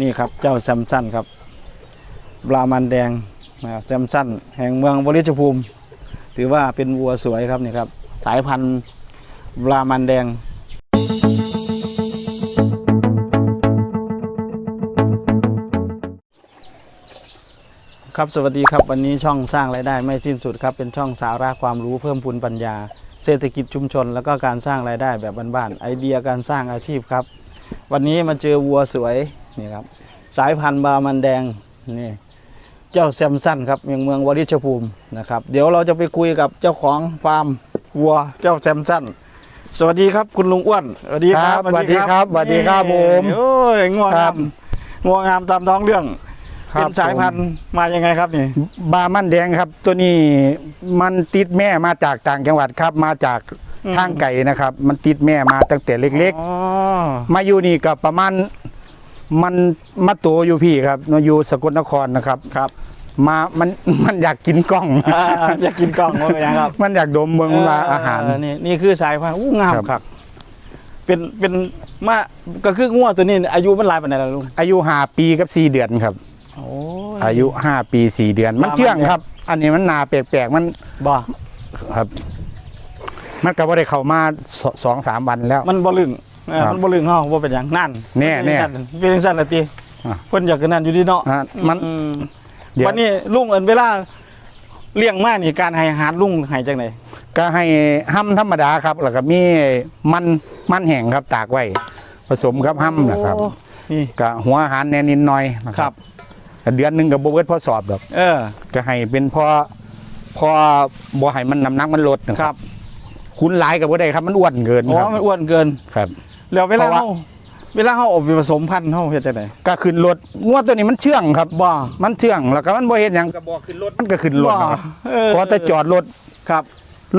นี่ครับเจ้าแซมสันครับบรามันแดงนะครับแซมสันแห่งเมืองบริจภูมิ ถือว่าเป็นวัวสวยครับนี่ครับสายพันธุ์บรามันแดงครับสวัสดีครับวันนี้ช่องสร้างรายได้ไม่สิ้นสุดครับเป็นช่องสาระความรู้เพิ่มพูนปัญญา เศรษฐกิจชุมชน แล้วก็การสร้างรายได้แบบบ้านๆไอเดียการสร้างอาชีพครับ วันนี้มาเจอวัวสวย นี่ครับ สายพันธุ์บามันแดงนี่เจ้าแซมสันครับเมืองเมืองวริชภูมินะครับ เดี๋ยวเราจะไปคุยกับเจ้าของฟาร์มวัวเจ้าแซมสันสวัสดีครับคุณลุงอ้วนสวัสดีครับครับสวัสดีครับสวัสดีครับผมโอ้ยงัวครังาบมงัวงามตามท้องเรื่องครัเป็บนสายพันธุ์มายังไงครับนี่บามันแดงครับ ตัวนี้มันติดแม่มาจากต่างจังหวัดครับ มาจากอืมทางไก่นะครับ มันติดแม่มาตั้งแต่เล็กอ๋อๆมาอยู่นี่ก็ประมาณ มันมาโตอยู่พี่ครับมาอยู่สกลนครนะครับครับ มามันมันอยากกินกล้องอ่าอยากกินกล่องว่าเป็นยังครับมันอยากดมเมืองว่าอาหาร เนี่นี่คือสายพันธุ์อู้งามครับ ครับ เป็นเป็นมาก็คืองัวตัวนี้อายุมันหลายปานใดล่ะลุงอายุห้าปีกับสี่เดือนครับ โอ้อายุห้าปีสี่เดือนมันบามันเชื่องครับ อันนี้มันหนาแปลกๆมันบ่ครับ มันก็บ่ได้เข้ามาสสองสามวันแล้วมันบ่ลึง เออครับมันบ่ลึงเฮาบ่เป็นหยังนั่นแน่แน่เป็นจังซั่นล่ะติอะเพิ่นอยากกันนั่นอยู่ดีเนาะอะมันอืมเดี๋ยว วันนี้ลุงเอิ้นเวลาเลี้ยงมานี่การให้อาหารลุงให้จังได๋ก็ให้ห้ำธรรมดาครับ แล้วก็มีมันมันแห้งครับตากไว้ ผสมกับห้ำนะครับโอ้นี่ ก็หัวอาหารแหน่นิดหน่อยนะคครัรับบก็เดือนหนึงก็บ่เบิดพอสอบดอกเออ ก็ให้เป็นพอพอบ่ให้มันน้ำหนักมันลดนะคครัรับบ คุณหลายก็บ่ได้ครับมันอ้วนเกินอ๋อครับมันอ้วนเกิน ครับ แล้วเวลาเพราะว่า เฮาเวลาเฮาเออกไปผสมพันธุ์เฮาเฮ็ดจังได๋ก็ขึ้นรถงวดตัวนี้มันเชื่องครับ บ่มันเชื่องแล้วก็มันบ่เฮ็ดหยังก็บ่ขึ้นรถมันก็ขึ้นรถนะครับเออพอแต่จอดรถครับ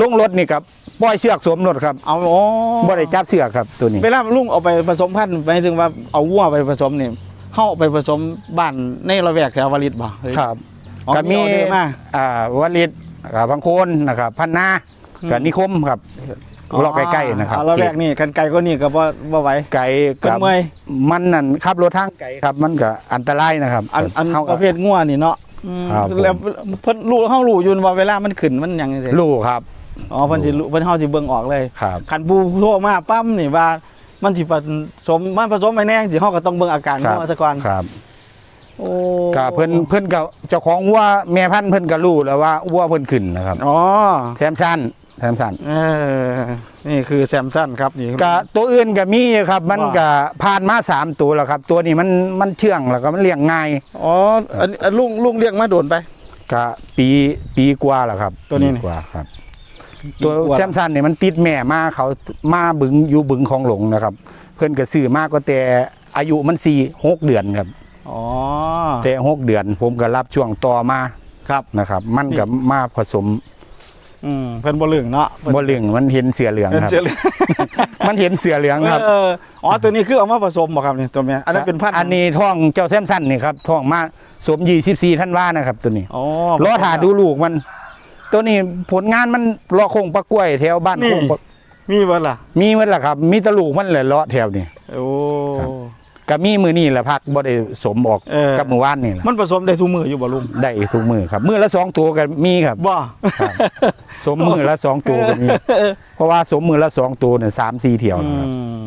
ลงรถนี่ครับปล่อยเชือกสวมรถครับเอาอ๋อบ่ได้จับเชือกครับตัวนี้ เวลาลุงเอาไปผสมพันธุ์หมายถึงว่าเอาวัวไปผสมนี่เฮาเอาไปผสมบ้านในละแวกแถววลิตบ่เฮ้ย ครับอ๋อก็มีมีออเดอร์มาอ่าวลิตกับพังโคนนะครับพันนาอืม กับนิคมครับ รอบใกล้ๆนะครับเอาละแวกนี่กันไกลก็นี่ก็บ่บ่ไหวไก่เกินกับเมื่อยมันนั่นขับรถทางไก่ครับ มันก็อันตรายนะครับ อันอันเขาปก็ระเภทงัวนี่เนาะอืมครับผมแล้วเพิ่นรู้เฮารู้อยู่ว่าเวลามันขึ้นมันหยังจังซี่ลูกครับอ๋อเพิ่นสิรู้เพิ่นเฮาสิเบิ่งออกเลยครับคันผู้โทรมาปั๊มนี่ว่ามันสิผสมมันผสมไปแน่สิเฮาก็ต้องเบิ่งอาการครับงัวซะก่อนครับโอ้ก็เพิ่นเพิ่นกับเจ้าของวัวแม่พันธุ์เพิ่นก็รู้แล้วว่าวัวเพิ่นขึ้นนะครับอ๋อแซมสัน แซมสันเออนี่คือแซมสันครับนี่ก็ตัวอื่นก็มีครับ มันว่าก็ผ่านมาสามตัวแล้วครับ ตัวนี้มันมันเชื่องแล้วก็มันเลี้ยงง่ายอ๋ออันอันลุงลุงเลี้ยงมาโดนไปก็ปีปีกว่าแล้วครับ ตัวนี้นี่ปีกว่าครับ ตัวแซมสันเนี่ยมันติดแม่มาเขามาบึงอยู่บึงของหลงนะครับ เพื่อนก็ซื้อมากก็แต่อายุมันสี่หกเดือนครับอ๋อแต่หกเดือน ผมก็รับช่วงต่อมาครับนะครับ มันกับมาผสม อืมเพิ่นบ่เลืองเนาะพิ่นบ่เหลืองมันเห็นเสือเหลืองเพิ่นครับเชื่อเรื่องมันเห็นเสือเหลืองครับเอออ๋อตัวนี้คือเอามาผสมบ่ครับนี่ตัวเมียอันนั้นเป็นพันธุ์อันนี้ท้องเจ้าแซมสันนี่ครับท้องมาสมยี่สิบสี่ท่านว่านะครับ ตัวนี้อ๋อรอถ่าดูลูกมัน ตัวนี้ผลงานมันรอคงปลากล้วยแถวบ้านนี่คงปะมีบ่ล่ะ มีมันแหละครับ มีแตะลูกมันเลยเลาะแถวนี้โอ้ครับ ก็มีมือนี่แหละพักบ่ได้สมออกเออ กับมือว่านนี่แหละมันผสมได้ทุกมืออยู่บ่ลุงได้ทุกมือครับมือละสองตัวก็มีครับ บ่ ครับ สมมือละสองตัวก็มีเพราะว่าสมมือละสองตัวเนี่ยสามสี่เที่ยวอืนะครับม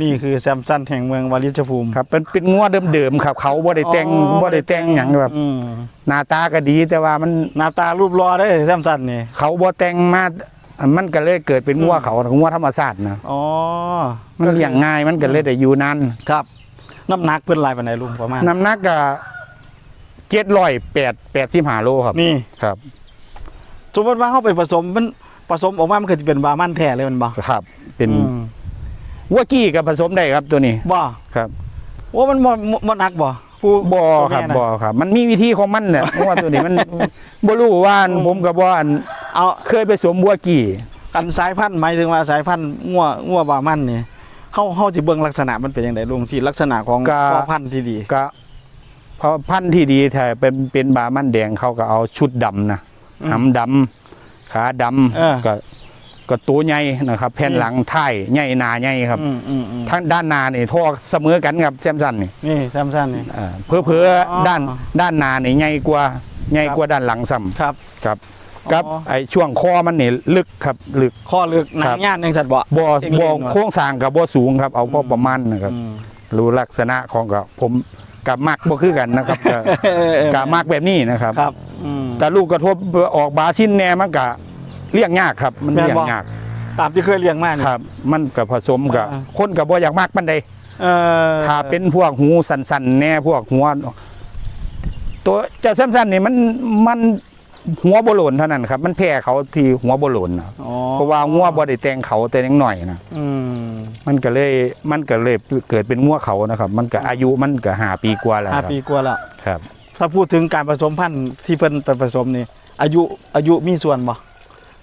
นี่คือแซมสันแห่งเมืองวาริชภูมิครับเป็นเป็นงัวเดิมๆครับ เขาบ่ได้แต่งอ๋อบ่ได้แต่งหยังแบบอืมหน้าตาก็ดีแต่ว่ามันหน้าตารูปรอได้แซมสันนี่ เขาบ่แต่งมามันก็เลยเกิดเป็นงัวอืม เขางัวธรรมชาตินะอ๋อมันเลี้ยงง่ายมันก็เลยได้อยู่นานครับ น้ำหนักเพิ่นหลายปานใดลุงประมาณน้ำหนักก็เจ็ดร้อยแปดแปดสิบห้าโลครับนี่ครับ สมมติว่าเขาไปผสมมันผสมออกมามันก็จะเป็นบาร์มันแท้เลยมันบ่ครับ เป็นอืมวัวกี้กับผสมได้ครับตัวนี้บ่ครับว่ามันบ่บ่หนักบ่ผู้บ่ครับตัวแม่น่ะบ่ครับ มันมีวิธีของมันเนี่ยเพราะว่าตัวนี้มันบ่รู้ว่าอันอืมผมกับว่าอันเอาเคยไปสวมวัวกี้ กันสายพันธุ์หมายถึงว่าสายพันธุ์งัวงัวบาร์มันนี่ เฮาเฮาสิเบิ่งลักษณะมันเป็นจังไดลุงสิลักษณะของพ่อพันธุ์ที่ดีก็เพราะพันธุ์ที่ดีถ้าเป็นเป็นบามันแดงเขาก็เอาชุดดำนะอืมหำดำขาดำเออ ก็ก็ตัวใหญ่นะครับ แผ่นหลังท้ายใหญ่หนาใหญ่ครับ อืมอืมอืมทั้งด้านหน้านี่ท่อเสมอกันครับแซมสันนี่นี่แซมซันนี่อ่าเพื่อเพื่ออ๋อด้านด้านหน้านี่ใหญ่กว่าใหญ่ครับกว่าด้านหลังซ้ำ ครับ ครับ กับอ๋อ ไอ้ช่วงคอมันนี่ลึกครับลึก ข้อลึกหนัครังบ ย่านยังสัตว์บ่ บ่เอ็งเล่นบ่วะโค้งสร้างกับบ่สูงครับ เอาพออืมประมาณนะครับ อืมรู้ลักษณะของกับผมกับมักบ่คือกันนะครับก็เออเออกับมักแบบนี้นะครับ ครับอืม แต่ลูกกระทบออกบาชิ้นแน่มันก็เลี้ยงยากครับ มันแม่นเลี้ยงบ่ยากตามที่เคยเลี้ยงมานี่ ครับ มันก็ผสมกับอ่า คนกับบ่อยากมากปานใดเออถ้าเป็นพวกหูสันๆแน่พวกหัวตัวเจ้าแซมสันนี่มันมัน หัวบ่โหลนเท่านั้นครับ มันแพ้เขาที่หัวบ่โหลนนะอ๋อเพราะว่างัวบ่ได้แต่งเขาแต่ยังหน่อยนะอืมมันก็เลยมันก็เลยเกิดเป็นงัวเขานะครับ มันก็อายุมันก็ห้าปีกว่าแล้วคห้ารับปีกว่าแล้วครับ ถ้าพูดถึงการผสมพันธุ์ที่เพิ่นไปผสมนี่ อายุอายุมีส่วนบ่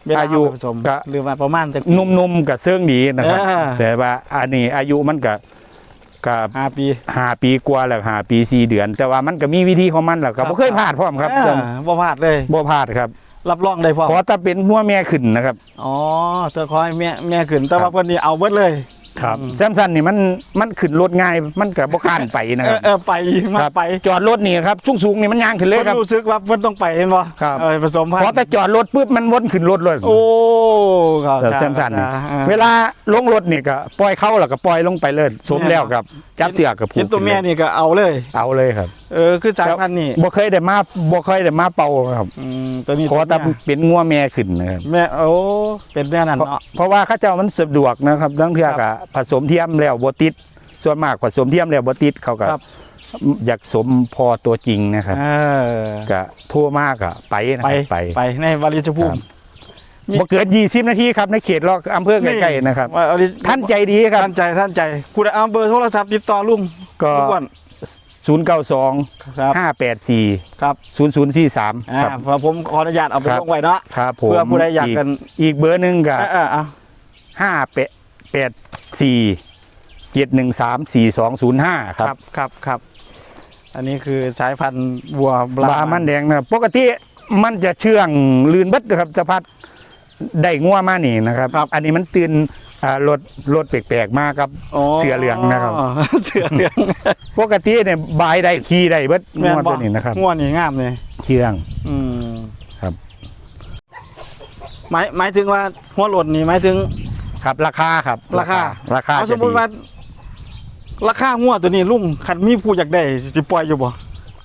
เวลอายุเไปผสมก็หรือว่าประมาณจะนุ่มๆกับเสื่องดีนะครับเออแต่ว่าอันนี้อายุมันก็ ก็ห้าปี ห้าปีกว่าแล้วห้าปีสี่เดือน แต่ว่ามันก็มีวิธีของมันแหละครับครับบ่เคยพลาดพร้อมครับเออบ่พลาดเลย บ่พลาดครับ รับรองได้พร้อมขอแต่เป็นหัวแม่ขึ้นนะครับ อ๋อเธอขอให้แม่แม่ขึ้นแต่ครัว่าบเพิ่นนี่เอาเบิดเลย ครับอืมแซมสันนี่มันมันขึ้นรถง่ายมันก็บ่ข้านไปนะเอครัอบเออไปมาครับไปจอดรถนี่ครับสูงๆนี่มันย่างขึ้นเลยเพิ่นครับรู้สึกว่าเพิ่นต้องไปเห็นบ่ครับ เออผสมพันขอธุ์แต่จอดรถปุ๊บมันวนขึ้นรถเลยโอ้ครับแต่แซมสันนี่อ่า เวลาลงรถนี่ก็ปล่อยเข้าแล้วก็ปล่อยลงไปเลยสมแล้วกับจับเสือกกับผูเห็กนตัวแม่ขึ้นเลยนี่ก็เอาเลย เอาเลยครับ เออคือสายพันธุ์นี่บ่เคยได้มาบ่เคยได้มาเป่าครับอืมตัวนี้ขอแต่เป็นงัวแม่ขึ้นนะครับแม่โอ้เป็นแม่นั่นเพราะเนาะเพราะว่าเข้าเจ้ามันสะดวกนะครับทั้งเทือกอะผสมเทียมแล้วบ่ติดส่วนมากผสมเทียมแล้วบ่ติดเขาก็ครับอยากสมพอตัวจริงนะครับเออก็ทั่วมากอะไปนะไปครับไปไปในวาริชภูครัมิ บมีบ่เกิน20นาทีครับในเขตรอกอำเภอใกล้ๆนะครับวาริท่านใจดีครับ ท่านใจท่านใจคุณเอาเบอร์โทรศัพท์ติดต่อลุงก็ ทุกวัน092ครับ584ครับ0043อ่าครับพอผมขออนุญาตเอาไปครับลงไว้เนาะ ครับผมเพื่อผู้ใดอยากกัน อีกเบอร์หนึงก็เออเออเอาห้าแปดแปดสี่เจ็ดหนึ่งสามสี่สองศูนย์ห้าคครัรับบครับครับ อันนี้คือสายพันธุ์วัวบบามันแดงนะปกติมันจะเชื่องลื่นเบิดนะครับจะพัด ได้งัวมานี่นะครับ อันนี้มันตื่นอ่ารถรถแปลกๆมากครับ เสือเหลืองนะครับ เสือเหลืองปกติเนี่ยบายได้ขี่ได้เบิดแม่งัวบ่ตัวนี้นะครับงัวนี่งามเลยเชื่อง อืมครับ หมายหมายถึงว่าหัวหล่นนี่หมายถึง ครับราคาครับราคา ราคาเอาสจะมมดีติว่าราคางัวตัวนี้ลุงคันมีผู้อยากได้สิปล่อยอยู่บ่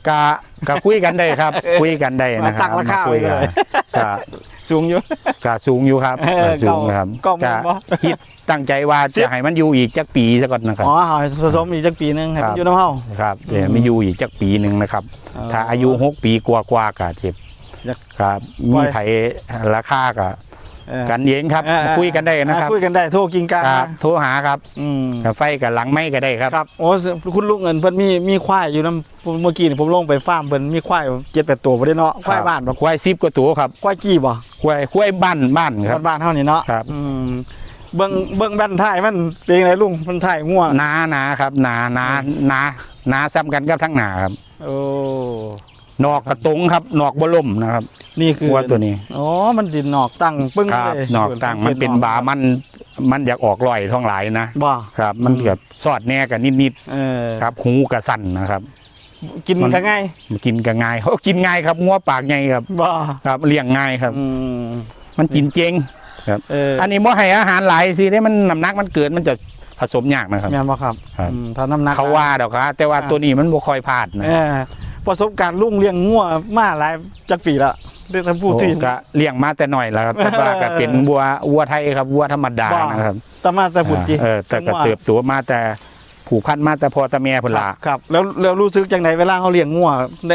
กะกะคุยกันได้ครับ คุยกันได้นะคตั้รับงราคาคุยกันไว้เลย กะสูงอยู่ กะสูงอยู่ครับเออกะสูงครับเก้าเก้าหมื่นบ่ คิดตั้งใจว่าสิจะบให้มันอยู่อีกจักปีซะก่อนนะครับ อ๋อเอาผสมอีกจักปีหนึงให้ครัมันบอยู่น้ำเฮา ครับเดี๋ยวอืมไม่อยู่อีกจักปีหนึ่งนะครับอ๋อถ้าอายุหกปีกว่ากว่าๆก็เจ็บอยาก ครับไว้มีไผราคาก็ เออกันเองครับเออเออ คุยกันได้นะครับคุยกันได้โทรกินกันครับนะโทรหาครับอืมไฟกับหลังไม่ก็ได้ครับ ครับโอ้คุณลุงเงินเพิ่นมีมีควายอยู่น้ำเมื่อกี้นี่ผมลงไปฟาร์มเพิ่นมีควายเจ็ดแปดตัวบ่ได้เนาะควายบ้านบ่ควายซิบกว่าตัวครับควายกี้บ่ควายควายบ้านบ้านครับบ้านๆเท่านี้เนาะครับ อืมเบิ่งเบิ่งบ้านท้ายมันเป็นไงลุงมันท้ายงัวหนาหนาครับหนาหนาหนาหนาซ้ำกันกับทั้งหนาครับ โอ้ นอกกระตรงครับนอกบล่มนะครับ นี่คือวัวตัวนี้อ๋อมันดินนอกตั้งปึ้งครับเลยนอกตั้งมันเป็นบามัน มันอยากออกลอยท้องหลายนะบ่ครับ มันเกือบสอดแน่กันนิดเออๆครับ หูกระสั่นนะครับ กินมันกันง่ายมันกินก็ง่ายเขากินง่ายครับงัวปากใหญ่ครับบ่ครับเลี้ยงง่ายครับอืมมันกินเจงเอออันนี้บ่ให้อาหารหลายสิได้มันน้ำหนักมันเกิดมันจะผสมยากนะครับแม่นบ่ครับครับอืมถ้าน้ำหนักเขาว่าดอกครับแต่ว่าอ่าตัวนี้มันบ่ค่อยพลาดนะเออ ประสบการณ์ลุงเลี้ยงงัวมาหลายจักปีละเรื่องท่านพูดถึงก็เลี้ยงมาแต่หน่อยแล้วครับ แต่ว่าก็เป็นวัววัวไทยครับวัวธรรมดาบ้านะครับแตมาแต่ผุดจีเออแต่ก็เติบโตมาแต่ผูกพันมาแต่พอแต่แม่พุ่นละครับ แล้วแล้วรู้สึกจังไดเวลาเขาเลี้ยงงัวใน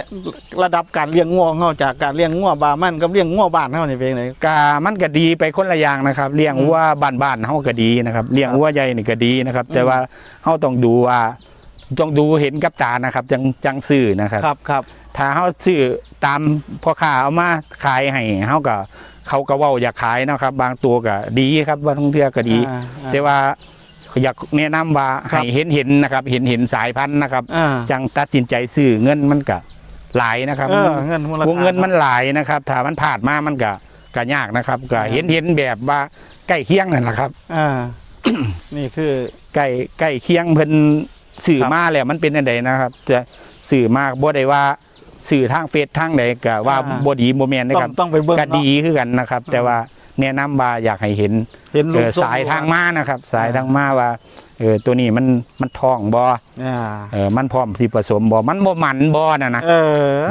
ระดับการเลี้ยงงัวของเขาจากการเลี้ยงงัวบามันกับเลี้ยงงัวบ้านเขานี่เป็นไง กามันก็ดีไปคนละอย่างนะครับเลี้ยงอืมวัวบ้านๆเฮาก็ดีนะครับเลี้ยงครับวัวใหญ่นี่ก็ดีนะครับ แต่อืมว่าเฮาต้องดูว่า ต้องดูเห็นกับตานะครับจังจังซื้อนะครับ ครับครับถ้าเฮาซื้อตามพ่อค้าเอามาขายให้เฮาก็เขาก็เว้าอยากขายเนาะครับ บางตัวก็ดีครับว่าท่องเที่ยวก็ดี อ่าอ่า แต่ว่าอยากแนะนำว่าครับ ให้เห็นเห็นนะครับ เห็นเห็นสายพันธุ์นะครับ อ่าจังตัดสินใจซื้อเงินมันก็หลายนะครับ เออเงินมูลค่าวงเงินมันหลายนะครับ ถ้ามันผ่านมามันก็ก็ยากนะครับ ก็เห็นเห็นแบบว่าใกล้เคียงนั่นแหละครับ อ่า นี่คือ ใกล้ใกล้เคียงเพิ่น สื่อครับมาแล้วมันเป็นอันใดนะครับ จะสื่อมากบ่ได้ว่าสื่อทางเฟซทางใดก็ว่าอ่าบ่ดีบ่แม่นนะต้อคงรับต้องไปเบิ่งก็เนาะ ดีคือกันนะครับ แต่ว่าแนะนำว่าอยากให้เห็น เห็นเอลูกอส้มสายทางอยู่มานะครับ สายอ่าทางมาว่าเออตัวนี้มันมันท้องบ่อ่าเออมันพร้อมสิผสมบ่มันบ่มันบ่น่ะนะเออ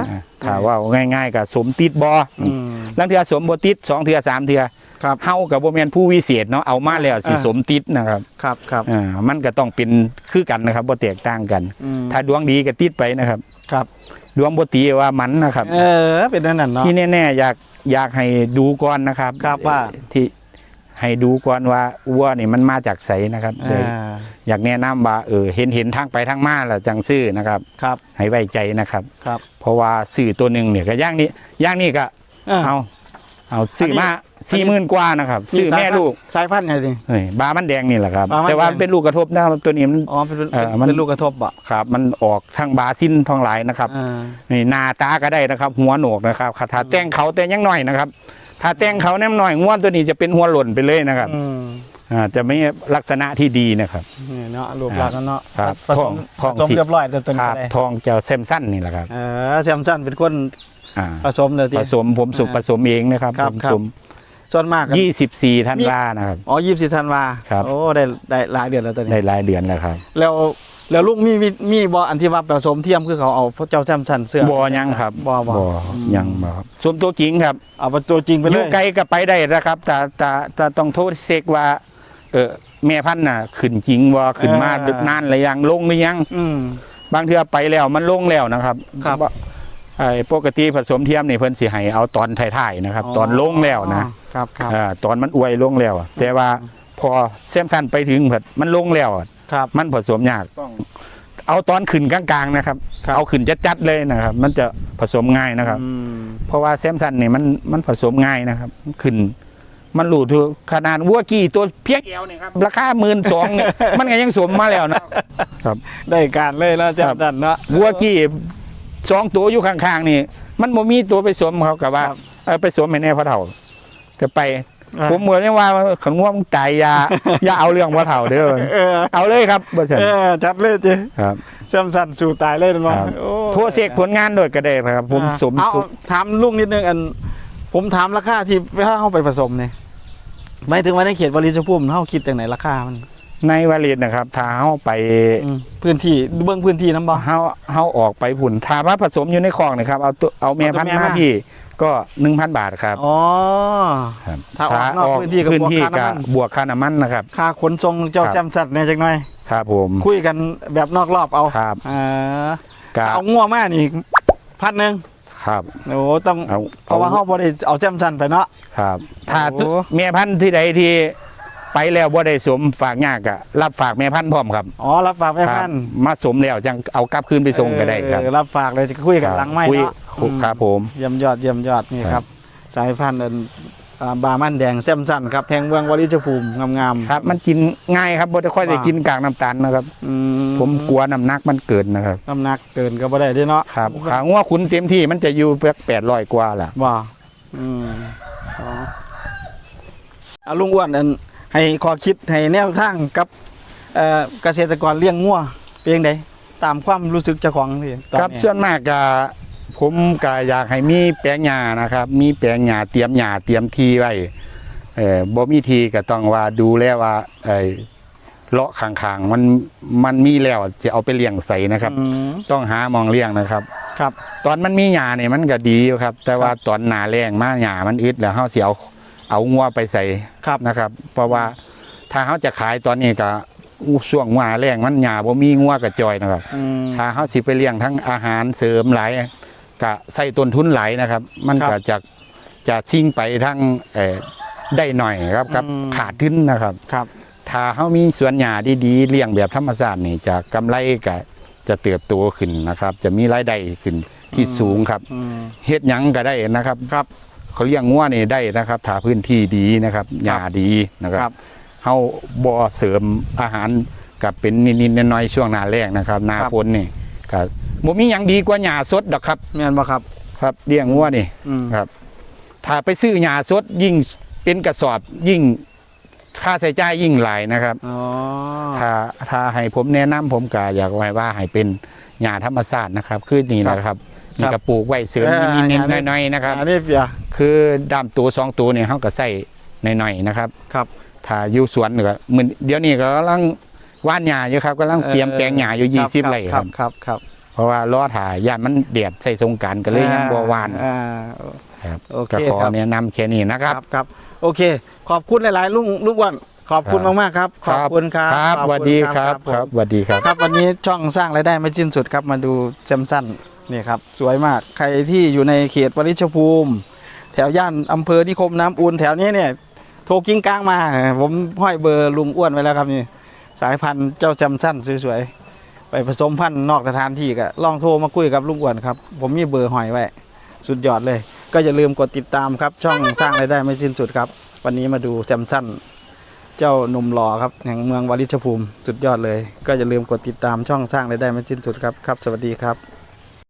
ถ้าว่าง่ายๆก็สมติดบ่อืม ลังเทื่อสมบ่ติดสองเทื่อสามเทื่อ ครับเฮาก็บ่แม่นผู้วิเศษเนาะเอามาแล้วสิอ่าสมติดนะครับครับครับอ่ามันก็ต้องเป็นคือกันนะครับบ่แตกต่างกันอืมถ้าดวงดีก็ติดไปนะครับ ครับดวงบ่ดีว่ามันนะครับ เออ เป็นนั่นน่ะเนาะที่แน่ๆอยากอยากให้ดูก่อนนะครับครับว่าที่ให้ดูก่อนว่าวัวนี่มันมาจากไสนะครับอ่าอยากแนะนำว่าเออเห็นเห็นทางไปทางมาแล้วจังซื้อนะครับ ครับ ให้ไว้ใจนะครับครับ เพราะว่าซื้อตัวหนึ่งเนี่ยก็ย่างนี้ย่างนี้ก็อ่าเอาเอาซื้อมาอันนี้ สี่หมื่นกว่านะครับซื้อแม่ลูกสายพันธุ์ไงดิเฮ้ยบามันแดงนี่แหละครับ บามันแดง แต่ว่าเป็นลูกกระทบนะครับตัวนี้มัน อ๋อเป็นเป็นเออมัน เป็นลูกกระทบบ่ครับ มันออกทางบาซินทองหลายนะครับ อ่า นี่หน้าตาก็ได้นะครับ หัวโหนกนะครับถ้าแต่งเขาแต่ยังหน่อยนะครับ ถ้าแต่งเขาแนมหน่อยงวดตัวนี้จะเป็นหัวหล่นไปเลยนะครับอืมอ่าจะไม่ลักษณะที่ดีนะครับ นี่เนาะรูปลักษณ์เนาะครับผสมทองผสมสิ เรียบร้อยแต่ตัวคนี้รับได้ทองเจ้าเซมสั้นนี่แหละครับเออแซมสันเป็นคนอ่าผสมเลยที ผสมผมสุกอ่าผสมเองนะครับครับผมครับสม ส่วนมากกัน ยี่สิบสี่ธันวานะครับ อ๋อยี่สิบธันวาครับ โอ้ได้ได้หลายเดือนแล้วตัวนี้ ได้รายเดือนแล้วครับแล้วแล้วลูกมีมีมีบออันที่ว่าผสมเทียมคือเขาเอาพระเจ้าแซมสันเสื้อ บอยังครับบ่บ่อืมยังบ่ครับสมตัวจริงครับเอาเป็นตัวจริงไปอเลยู่ยไกลก็ไปได้นะครับแต่แต่แต่ต้องโทษเซ็กว่า เออแม่พันธุ์น่ะขึ้นจริงว่าขึ้นมาเออนานหรือยังลงหรือยัง อืม บางเทื่อไปแล้วมันลงแล้วนะครับครับ ว่า ไอ้ปกติผสมเทียมนี่เพิ่นสิให้เอาตอนท้ายๆนะครับ ตอนลงแล้วนะครับครับอ่าตอนมันอวยลงแล้วอะแต่ว่าพอแซมสันไปถึงเพิ่นมันลงแล้วอะครับ มันผสมยาก ต้อง เอาตอนขึ้นกลางๆนะครับ ครับ เอาขึ้นจัดๆเลยนะครับ มันจะผสมง่ายนะครับ อืมเพราะว่าแซมสันนี่มันมันผสมง่ายนะครับ ขึ้น มันหลูทุกขนาดวัวกี่ตัวเพียงเอวเนี่ยครับราคาหมื่นสองเนี่ย มันก็ยังสมมาแล้วนะครับ ได้การเลยแล้วแซมสันเนาะวัวกี่ สองตัวอยู่ข้างๆนี่ มันบ่มีตัวไปสมเขากับว่าครับ เออไปสมให้แน่พ่อเฒ่าจะไปอะผมเหมือนว่าขันง่วงตายอยา อย่าเอาเรื่องพ่อเฒ่าเด้อเออเอาเลยครับบ่ใช่เออจัดเลยจีครับแซมสันสู่ตายเลยเนาะครับ โอ้โทรเสกผลงานโดยก็ได้ครับ ผมอ่าสมเอาทุกถามลุงนิดนึงอัน ผมถามราคาที่ถ้าเข้าไปผสมเนี่ยหมายถึงว่าในเขตบริจภูมิเขาคิดจากไหนราคามัน ในวาเลนนะครับถ้าเฮาไปอืมพื้นที่เบื้องพื้นที่น้ำบ่เฮาเฮาออกไปผุ่นถ้าว่าผสมอยู่ในคลองนะครับเอาตัวเอาแม่เอาตัวพันธุ์แม่มามาที่ก็1,000บาทครับอ๋อครับถ้าออกนอกพื้นที่ก็พื้นที่บวกค่าก็น้ำมันบวกค่าน้ำมันนะครับค่าขนส่งเจ้าครับแซมสันเนี่ยจังหน่อยครับผมคุยกันแบบนอกรอบเอาครับอ่าก็เอางัวมานี่พันหนึ่งครับโอ้ต้องเอาเพราะว่าเขาบริเอาแซมสันไปเนาะครับ ถ้าโอ้แม่พันธุ์ที่ใดที่ ไปแล้วบ่ได้สมฝากยากอะรับฝากแม่พันธุ์พร้อมครับอ๋อรับฝากแม่พันธุ์ครับมาสมแล้วจังเอากลับคืนไปส่งก็ได้ครับ เออรับฝากเลยจะคุยกันหลังไม่คุยเนาะอืมครับผม เยี่ยมยอดเยี่ยมยอดนี่คครัรับบสายพันธุ์อันอ่าบามันแดงแซมสันครับแพงเมืองวลิจภูมิงามๆ ครับ มันกินง่ายครับบ่ได้ค่อยได้ว่า กินกากน้ำตาลนะครับ อืผมกลัวน้ำหนักมันเกินนะครับ น้ำหนักเกินก็บ่ได้เด้วยเนาะครับขางัวขุนเต็มที่มันจะอยู่เพียงแปดร้อยกว่าล่ะว่าอืมอ๋อเอาลุงอ้วนอัน ให้ขอคิดให้แนวทางกับเอ่อเกษตรกรเลี้ยงงัวเป็นยังไงตามความรู้สึกเจ้าของที่ตอนครับนี้ส่วนมากก็ผมก็อยากให้มีแปลงหญ้านะครับ มีแปลงหญ้าเตรียมหญ้าเตรียมที่ไว้เอ่อบ่มีที่ก็ต้องว่าดูแลว่าเอ่อเลาะข้างๆมันมันมีแล้วจะเอาไปเลี้ยงใส่นะครับอืมต้องหามองเลี้ยงนะครับ ครับ ตอนมันมีหญ้าเนี่ยมันก็ดีอยู่ครับ แต่ว่าตอนหนาแรงมาหญ้ามันอึดแล้วเฮาสิเอา เอางัวไปใส่ครับนะครับ เพราะว่าถ้าเฮาจะขายตอนนี้ก็อู้ช่วงหน้าแรงมันหญ้าบ่มีงัวกระจอยนะครับอืม ถ้าเขาสิไปเลี้ยงทั้งอาหารเสริมหลายก็ใส่ต้นทุนหลายนะครับ มันครับก็จะจะชิ่งไปทั้งเอ่อได้หน่อยครับครับ อืม ขาดทุนนะครับ ครับ ถ้าเขามีสวนหญ้าดีๆเลี้ยงแบบธรรมชาตินี่จะกำไรก็จะเติบโตขึ้นนะครับ จะมีรายได้ขึ้นที่สูงครับอืม เฮ็ดหยังก็ได้นะครับครับ เขาเลี้ยงงัวนี่ได้นะครับถ้าพื้นที่ดีนะครับหญ้าดีนะคครัรับบ เฮาบ่เสริมอาหารกับเป็นนิดๆน้อยๆช่วงหน้าแล้งนะครับหน้าครับ ฝนนี่ก็บ่มีหยังดีกว่าหญ้าสดดอกครับ แม่นบ่ครับ ครับเลี้ยงวัวนี่อืม ครับ ถ้าไปซื้อหญ้าสดยิ่งเป็นกระสอบยิ่ง ค่าใช้จ่ายยิ่งหลายนะครับอ๋อถ้าถ้าให้ผมแนะนำผมก็อยากไว้ว่าให้เป็นหญ้าธรรมชาตินะครับ คือนี่แหละครับนี่ก็ปลูกไว้เสริมนิดๆหน่อยๆนะครับอันนี้เปียคือดามตัวสองตัวเนี่ยเขาก็ใส่หน่อยๆนะครับ ครับถ้าอยู่สวนนี่ก็มือเดี๋ยวนี้ก็กำลังว่านหญ้าอยู่ครับกำลังเตรียมแปลงหญ้าอยู่ยี่สิบไร่ครับครับครับเพราะว่าล้อถ่ายย่านมันเดียดใส่สงกรารก็เลยยังบ่หวานอ่า ครับโอเคก็ขอครับ แนะนำแค่นี้นะครับ ครับโอเค ขอบคุณหลายๆลุงลุงอ้วนขอบคุณครับ มากๆครับ ขอบคุณครับครับขอสณวัสดีครับผม ครับสวัสดีครับ ครับวันนี้ช่องสร้างรายได้ไม่สิ้นสุดครับมาดูแซมสันนี่ครับ สวยมากใครที่อยู่ในเขตวริชภูมิ แถวย่านอำเภอนิคมน้ำอุ่นแถวนี้เนี่ยโทรกิ้งกลางมาผมห้อยเบอร์ลุงอ้วนไว้แล้วครับนี่สายพันธุ์เจ้าแซมสันสวยๆ ไปผสมพันธุ์นอกสถานที่ก็ลองโทรมาคุยกับลุงอ้วนครับ ผมมีเบอร์หอยไว้ สุดยอดเลย ก็อย่าลืมกดติดตามครับ ช่องสร้างรายได้ไม่สิ้นสุดครับ วันนี้มาดูแซมสันเจ้าหนุ่มหล่อครับแห่งเมืองวาริชภูมิสุดยอดเลย ก็อย่าลืมกดติดตามช่องสร้างรายได้ไม่สิ้นสุดครับครับ สวัสดีครับ